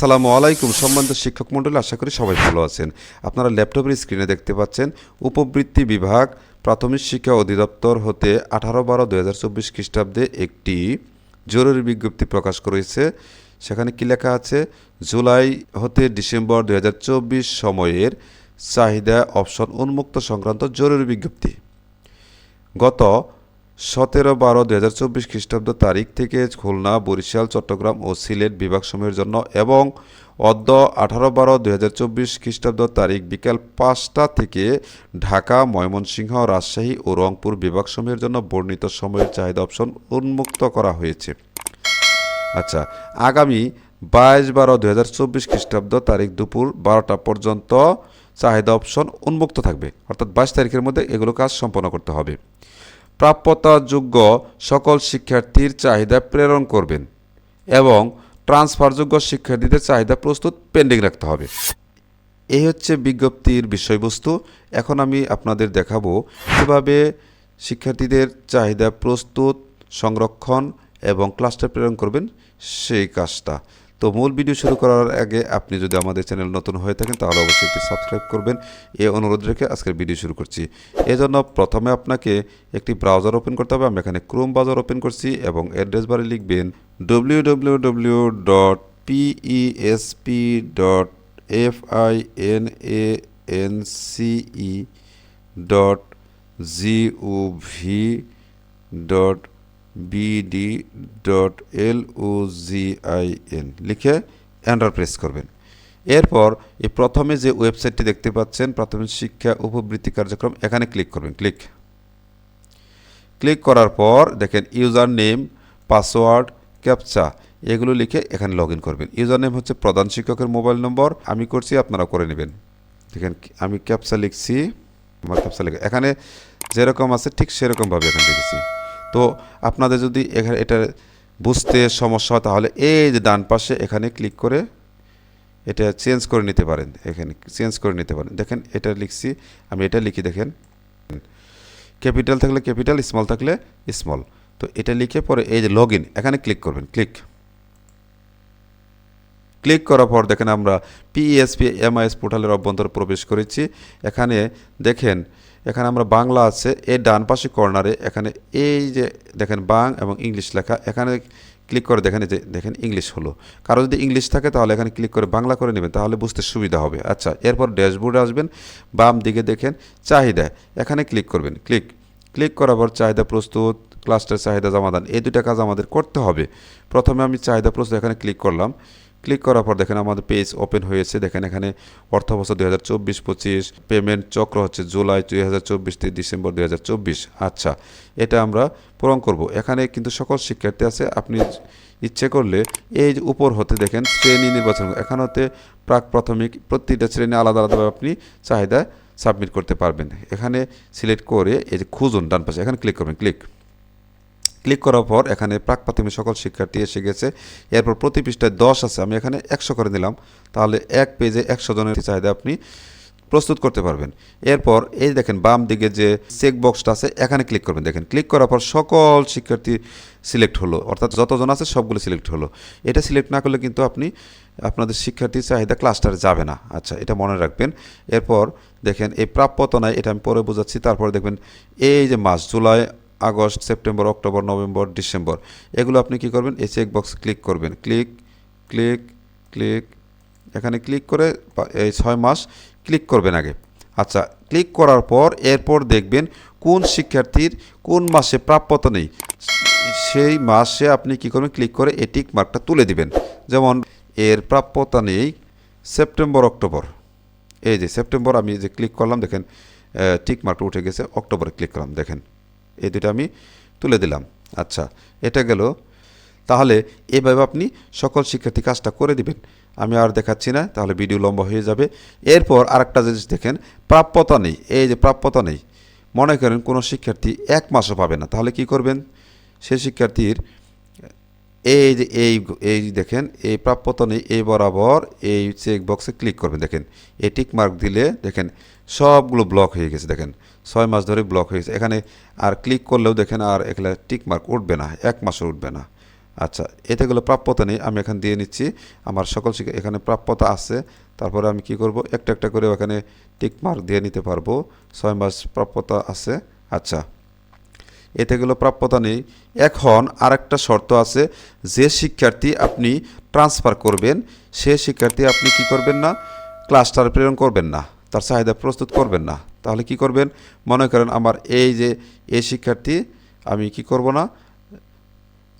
আসসালামু আলাইকুম সম্মানিত শিক্ষক মণ্ডলী, আশা করি সবাই ভালো আছেন। আপনারা ল্যাপটপের স্ক্রিনে দেখতে পাচ্ছেন, উপবৃত্তি বিভাগ প্রাথমিক শিক্ষা অধিদপ্তর হতে আঠারো বারো দু হাজার চব্বিশ খ্রিস্টাব্দে একটি জরুরি বিজ্ঞপ্তি প্রকাশ করেছে। সেখানে কি লেখা আছে? জুলাই হতে ডিসেম্বর দু হাজার চব্বিশ সময়ের চাহিদা অপশন উন্মুক্ত সংক্রান্ত জরুরি বিজ্ঞপ্তি। গত সতেরো বারো দু হাজার চব্বিশ খ্রিস্টাব্দ তারিখ থেকে খুলনা, বরিশাল, চট্টগ্রাম ও সিলেট বিভাগসমূহের জন্য এবং অদ্য আঠারো বারো দু হাজার চব্বিশ খ্রিস্টাব্দ তারিখ বিকাল পাঁচটা থেকে ঢাকা, ময়মনসিংহ, রাজশাহী ও রংপুর বিভাগসমূহের জন্য বর্ণিত সময়ের চাহিদা অপশন উন্মুক্ত করা হয়েছে। আচ্ছা আগামী বাইশ বারো দু হাজার চব্বিশ খ্রিস্টাব্দ তারিখ দুপুর বারোটা পর্যন্ত চাহিদা অপশন উন্মুক্ত থাকবে। অর্থাৎ বাইশ তারিখের মধ্যে এগুলো কাজ সম্পন্ন করতে হবে। প্রাপ্যতাযোগ্য সকল শিক্ষার্থীর চাহিদা প্রেরণ করবেন এবং ট্রান্সফারযোগ্য শিক্ষার্থীদের চাহিদা প্রস্তুত পেন্ডিং রাখতে হবে। এই হচ্ছে বিজ্ঞপ্তির বিষয়বস্তু। এখন আমি আপনাদের দেখাবো কীভাবে শিক্ষার্থীদের চাহিদা প্রস্তুত, সংরক্ষণ এবং ক্লাসটা প্রেরণ করবেন সেই কাজটা। তো মূল ভিডিও শুরু করার আগে আপনি যদি আমাদের চ্যানেল নতুন হয়ে থাকেন, তাহলে অবশ্যই একটি সাবস্ক্রাইব করবেন। এই অনুরোধ রেখে আজকের ভিডিও শুরু করছি। এজন্য প্রথমে আপনাকে একটি ব্রাউজার ওপেন করতে হবে। আমি এখানে ক্রোম ব্রাউজার ওপেন করছি এবং অ্যাড্রেস বারে লিখবেন W W W dot dot F I N A N dot gov dot BD dot L O G I N লিখে এন্টার প্রেস করবেন। এরপর এই প্রথমে যে ওয়েবসাইটটি দেখতে পাচ্ছেন, প্রাথমিক শিক্ষা উপবৃত্তি কার্যক্রম, এখানে ক্লিক করবেন ক্লিক ক্লিক করার পর দেখেন ইউজার নেম পাসওয়ার্ড ক্যাপচা এগুলো লিখে এখানে লগ করবেন। ইউজার নেম হচ্ছে প্রধান শিক্ষকের মোবাইল নম্বর, আমি করছি আপনারা করে নেবেন। দেখেন, আমি ক্যাপচা লিখছি, আমার ক্যাপচা লিখে এখানে যেরকম আছে ঠিক সেরকমভাবে এখানে লিখেছি। তো আপনাদের যদি এখানে এটা বুঝতে সমস্যা হয়, তাহলে এই যে ডান পাশে এখানে ক্লিক করে এটা চেঞ্জ করে নিতে পারেন। এখানে চেঞ্জ করে নিতে পারেন। দেখেন এটা লিখছি, আমি এটা লিখি, দেখেন। ক্যাপিটাল থাকলে ক্যাপিটাল স্মল থাকলে স্মল তো এটা লিখে পরে এই যে লগ এখানে ক্লিক করবেন ক্লিক ক্লিক করার পর দেখেন আমরা পিএসপি এমআইএস পোর্টালের অভ্যন্তর প্রবেশ করেছি। এখানে দেখেন এখানে আমরা বাংলা আছে এই ডান পাশে কর্নারে, এখানে এই যে দেখেন বাং এবং ইংলিশ লেখা, এখানে ক্লিক করে দেখেন যে দেখেন ইংলিশ হলো। কারও যদি ইংলিশ থাকে তাহলে এখানে ক্লিক করে বাংলা করে নেবেন, তাহলে বুঝতে সুবিধা হবে। আচ্ছা এরপর ড্যাশবোর্ডে আসবেন, বাম দিকে দেখেন চাহিদা, এখানে ক্লিক করবেন, ক্লিক। ক্লিক করার পর চাহিদা প্রস্তুত, ক্লাস্টার চাহিদা জমাদান এই দুটা কাজ আমাদের করতে হবে। প্রথমে আমি চাহিদা প্রস্তুত এখানে ক্লিক করলাম। ক্লিক করার পর দেখেন আমাদের পেজ ওপেন হয়েছে। দেখেন এখানে অর্থ বছর দুই হাজার চব্বিশ পঁচিশ, পেমেন্ট চক্র হচ্ছে জুলাই দুই হাজার চব্বিশ থেকে ডিসেম্বর দুই হাজার চব্বিশ। আচ্ছা এটা আমরা পূরণ করব। এখানে কিন্তু সকল শিক্ষার্থী আছে, আপনি ইচ্ছে করলে এই উপর হতে দেখেন শ্রেণি নির্বাচন এখানে হতে প্রাক প্রাথমিক প্রতিটা শ্রেণি আলাদা আলাদাভাবে আপনি চাহিদা সাবমিট করতে পারবেন। এখানে সিলেক্ট করে এই যে খুঁজুন ডান পাশে, এখানে ক্লিক করবেন, ক্লিক। ক্লিক করার পর এখানে প্রাক প্রাথমিক সকল শিক্ষার্থী এসে গেছে। এরপর প্রতি পৃষ্ঠায় দশ আছে, আমি এখানে একশো করে নিলাম। তাহলে এক পেজে একশো জনের চাহিদা আপনি প্রস্তুত করতে পারবেন। এরপর এই দেখেন বাম দিকে যে চেক বক্সটা আছে, এখানে ক্লিক করবেন। দেখেন, ক্লিক করার পর সকল শিক্ষার্থী সিলেক্ট হলো, অর্থাৎ যতজন আছে সবগুলো সিলেক্ট হলো। এটা সিলেক্ট না করলে কিন্তু আপনি, আপনাদের শিক্ষার্থীর চাহিদা ক্লাস্টারে যাবে না। আচ্ছা এটা মনে রাখবেন। এরপর দেখেন, এই প্রাপ্যতনায় এটা আমি পরে বোঝাচ্ছি। তারপরে দেখবেন, এই যে মাস, July August, September, October, November, December. এগুলো আপনি কি করবেন? এই চেক বক্স ক্লিক করবেন। ক্লিক ক্লিক ক্লিক এখানে ক্লিক করে এই ছয় মাস ক্লিক করবেন আগে। আচ্ছা ক্লিক করার পর এরপর দেখবেন কোন শিক্ষার্থীর কোন মাসে প্রাপ্যতা নেই। সেই মাসে আপনি কি করবেন? ক্লিক করে এই টিক মার্কটা তুলে দিবেন। যেমন, এর প্রাপ্যতা নেই সেপ্টেম্বর, অক্টোবর। এই যে, সেপ্টেম্বর আমি যে ক্লিক করলাম, দেখেন টিক মার্কটা উঠে গেছে, অক্টোবরে ক্লিক করলাম, দেখেন। এই দুটো আমি তুলে দিলাম। আচ্ছা এটা গেল। তাহলে এভাবে আপনি সকল শিক্ষার্থী কাজটা করে দিবেন। আমি আর দেখাচ্ছি না, তাহলে ভিডিও লম্বা হয়ে যাবে। এরপর আরেকটা জিনিস দেখেন, প্রাপ্যতা নেই, এই যে প্রাপ্যতা নেই। মনে করেন কোনো শিক্ষার্থী এক মাসও পাবে না, তাহলে কি করবেন? সে শিক্ষার্থীর এই যে এই এই দেখেন, এই প্রাপ্যতা নেই, এই বরাবর এই চেক বক্সে ক্লিক করবেন, দেখেন। এই টিক মার্ক দিলে, দেখেন, সবগুলো ব্লক হয়ে গেছে, দেখেন। ছয় মাস ধরে ব্লক হয়ে গেছে। এখানে আর ক্লিক করলেও, দেখেন, আর এখানে টিক মার্ক উঠবে না, এক মাসও উঠবে না। আচ্ছা এটাগুলো প্রাপ্যতা নেই, আমি এখানে দিয়ে নিচ্ছি। আমার সকল শিক্ষা, এখানে প্রাপ্যতা আছে। তারপরে আমি কি করব? একটা একটা করে ওখানে টিক মার্ক দিয়ে নিতে পারব। ছয় মাস প্রাপ্যতা আছে। আচ্ছা। এতেগুলো প্রাপ্যতা নেই। এখন আরেকটা শর্ত আছে, যে শিক্ষার্থী আপনি ট্রান্সফার করবেন, সে শিক্ষার্থী আপনি কি করবেন না ক্লাস্টার প্রেরণ করবেন না, তার চাহিদা প্রস্তুত করবেন না। তাহলে কি করবেন? মনে করেন আমার এই যে, এই শিক্ষার্থী, আমি কি করব না,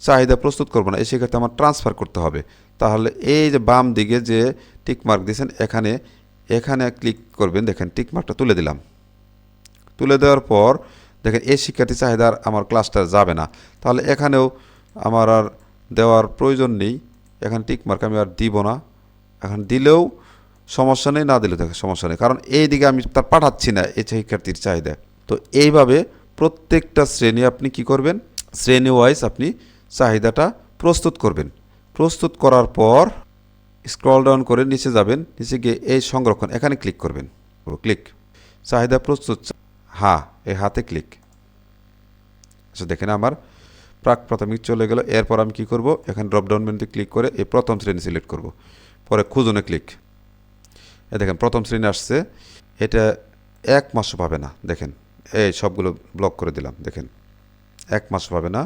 চাহিদা প্রস্তুত করব না, এই শিক্ষার্থী আমার ট্রান্সফার করতে হবে। তাহলে এই যে বাম দিকে যে টিকমার্ক দিয়েছেন, এখানে এখানে ক্লিক করবেন, দেখেন টিকমার্কটা তুলে দিলাম। তুলে দেওয়ার পর দেখেন, এই শিক্ষার্থী চাহিদা আর আমার ক্লাসটা যাবে না। তাহলে এখানেও আমার আর দেওয়ার প্রয়োজন নেই। এখানে টিক মার্ক আমি আর দিব না। এখন দিলেও সমস্যা নেই, না দিলেও দেখে সমস্যা নেই। কারণ এই দিকে আমি তার পাঠাচ্ছি না, এই শিক্ষার্থীর চাহিদা। তো এইভাবে প্রত্যেকটা শ্রেণি আপনি কি করবেন? শ্রেণি ওয়াইজ আপনি চাহিদাটা প্রস্তুত করবেন। প্রস্তুত করার পর স্ক্রল ডাউন করে নিচে যাবেন। নিচে গিয়ে এই সংরক্ষণ, এখানে ক্লিক করবেন। ক্লিক চাহিদা প্রস্তুত হ্যাঁ এই হাতে ক্লিক। আচ্ছা দেখেন আমার প্রাক প্রাথমিক চলে গেল। এরপর আমি কি করব? এখানে ড্রপডাউন মেনুতে ক্লিক করে এই প্রথম শ্রেণি সিলেক্ট করব। পরে খুঁজনে ক্লিক এ দেখেন, প্রথম শ্রেণি আসছে। এটা এক মাসও পাবে না, দেখেন। এই সবগুলো ব্লক করে দিলাম, দেখেন। এক মাস পাবে না,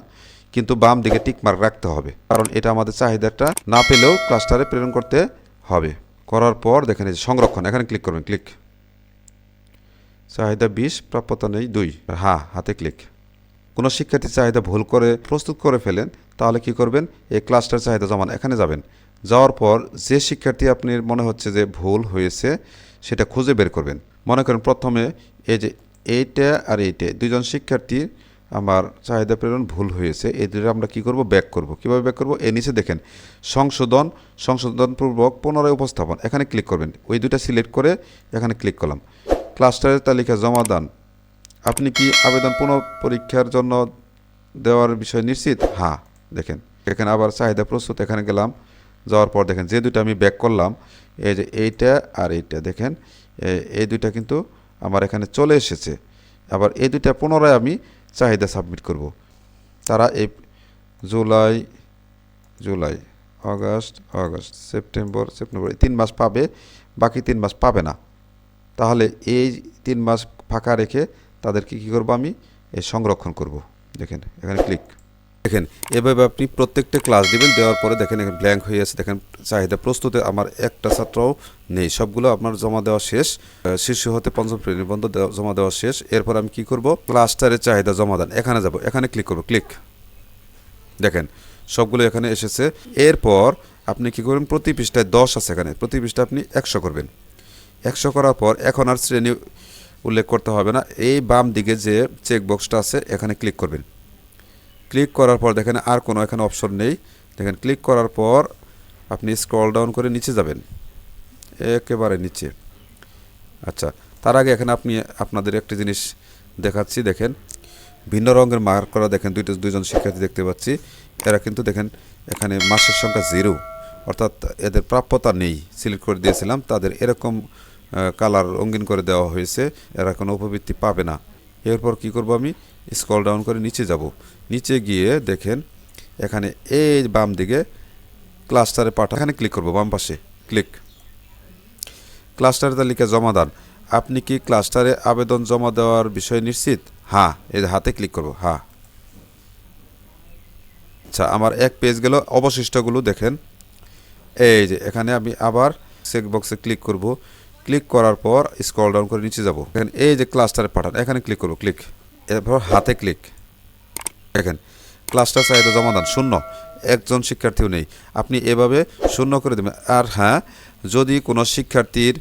কিন্তু বাম দিকে টিক মার্ক রাখতে হবে। কারণ এটা আমাদের চাহিদাটা না পেলেও ক্লাস্টারে প্রেরণ করতে হবে। করার পর দেখেন এই সংরক্ষণ, এখানে ক্লিক করবেন ক্লিক চাহিদা বিশ, প্রাপ্যতা নেই দুই। হ্যাঁ হাতে ক্লিক কোনো শিক্ষার্থী চাহিদা ভুল করে, প্রস্তুত করে ফেলেন, তাহলে কি করবেন? এই ক্লাস্টার চাহিদা জমান এখানে যাবেন। যাওয়ার পর যে শিক্ষার্থী আপনার মনে হচ্ছে যে ভুল হয়েছে, সেটা খুঁজে বের করবেন। মনে করেন প্রথমে এই যে এইটা আর এইটা দুজন শিক্ষার্থীর আমার চাহিদা প্রেরণ ভুল হয়েছে, এই দুটো আমরা কি করব? ব্যাক করব। কীভাবে ব্যাক করব? এ নিচে দেখেন, সংশোধন, সংশোধনপূর্বক পুনরায় উপস্থাপন। এখানে ক্লিক করবেন। ওই দুটা সিলেক্ট করে এখানে ক্লিক করলাম। ক্লাস্টারের তালিকা জমা দান। আপনি কি আবেদন পুনঃ পরীক্ষার জন্য দেওয়ার বিষয় নিশ্চিত? হ্যাঁ দেখেন, এখানে আবার চাহিদা প্রস্তুত, এখানে গেলাম, যাওয়ার পর দেখেন, যে দুটো আমি ব্যাক করলাম, এই যে এইটা আর এইটা, দেখেন এই দুইটা কিন্তু আমার এখানে চলে এসেছে। আবার এই দুইটা পুনরায় আমি চাহিদা সাবমিট করব। তারা এই July July August August September September তিন মাস পাবে, বাকি তিন মাস পাবে না। তাহলে এই তিন মাস ফাঁকা রেখে তাদেরকে কী করব আমি? সংরক্ষণ করব। দেখেন, এখানে ক্লিক দেখেন, এভাবে আপনি প্রত্যেকটা ক্লাস দিবেন, দেওয়ার পরে দেখেন এখানে ব্ল্যাঙ্ক হয়ে আছে। দেখেন, চাহিদা প্রস্তুতে আমার একটা ছাত্রও নেই। সবগুলো আপনার জমা দেওয়া শেষ। শিশু হতে পঞ্চম শ্রেণি দেওয়া- জমা দেওয়া শেষ। এরপর আমি কি করব? ক্লাস্টারের চাহিদা জমা দেন। এখানে যাব। এখানে ক্লিক করব। ক্লিক দেখেন, সবগুলো এখানে এসেছে। এরপর আপনি কি করবেন? প্রতি পৃষ্ঠায় দশ আছে এখানে। প্রতি পৃষ্ঠা আপনি একশো করবেন। একশো করার পর এখন আর শ্রেণি উল্লেখ করতে হবে না। এই বাম দিকে যে চেকবক্সটা আছে, এখানে ক্লিক করবেন। ক্লিক করার পর দেখেন আর কোনো এখানে অপশন নেই। দেখেন, ক্লিক করার পর আপনি স্ক্রল ডাউন করে নিচে যাবেন। একেবারে নিচে। আচ্ছা তার আগে এখানে আপনি, আপনাদের একটি জিনিস দেখাচ্ছি, দেখেন। ভিন্ন রঙের মার্ক করা, দেখেন, দুইটা, দুইজন শিক্ষার্থী দেখতে পাচ্ছি। এরা কিন্তু দেখেন, এখানে মাসের সংখ্যা জিরো অর্থাৎ এদের প্রাপ্যতা নেই। সিলেক্ট করে দিয়েছিলাম, তাদের এরকম কালার রঙিন করে দেওয়া হয়েছে, এরা কোনো উপবৃত্তি পাবে না। এরপর কি করব আমি? স্ক্রল ডাউন করে নিচে যাব। নিচে গিয়ে দেখেন, এখানে এই বাম দিকে ক্লাস্টারে পাঠা এখানে ক্লিক করব, বাম পাশে ক্লিক ক্লাস্টারের তালিকা জমা দান। আপনি কি ক্লাস্টারে আবেদন জমা দেওয়ার বিষয়ে নিশ্চিত? হ্যাঁ এই হাতে ক্লিক করব হ্যাঁ। আচ্ছা আমার এক পেজ গেল, অবশিষ্টগুলো দেখেন। এই যে, এখানে আমি আবার চেকবক্সে ক্লিক করব। ক্লিক করার পর স্ক্রল ডাউন করে নিচে যাব। এখানে এই যে ক্লাস্টারে পাঠান, এখানে ক্লিক করব ক্লিক এরপর হাতে ক্লিক দেখেন ক্লাস্টার চাহিদা জমা দান, শূন্য। একজন শিক্ষার্থীও নেই। আপনি এভাবে শূন্য করে দেবেন। আর হ্যাঁ যদি কোনো শিক্ষার্থীর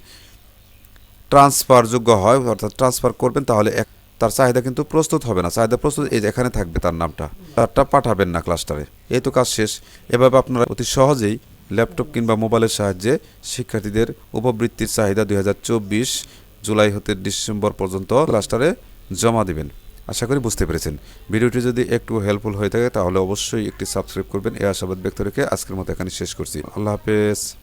ট্রান্সফার যোগ্য হয়, অর্থাৎ ট্রান্সফার করবেন, তাহলে এক তার চাহিদা কিন্তু প্রস্তুত হবে না। চাহিদা প্রস্তুত, এই এখানে থাকবে তার নামটা। তারটা পাঠাবেন না ক্লাস্টারে এই তো কাজ শেষ। এভাবে আপনারা অতি সহজেই ল্যাপটপ কিংবা মোবাইলের সাহায্যে শিক্ষার্থীদের উপবৃত্তির চাহিদা দুই হাজার চব্বিশ জুলাই হতে ডিসেম্বর পর্যন্ত ক্লাস্টারে জমা দেবেন। আশা করি বুঝতে পেরেছেন। ভিডিওটি যদি একটু হেল্পফুল হয়ে থাকে, তাহলে অবশ্যই একটি সাবস্ক্রাইব করবেন। এ আশাবাদ ব্যক্ত রেখে আজকের মতো এখানে শেষ করছি। আল্লাহ হাফেজ।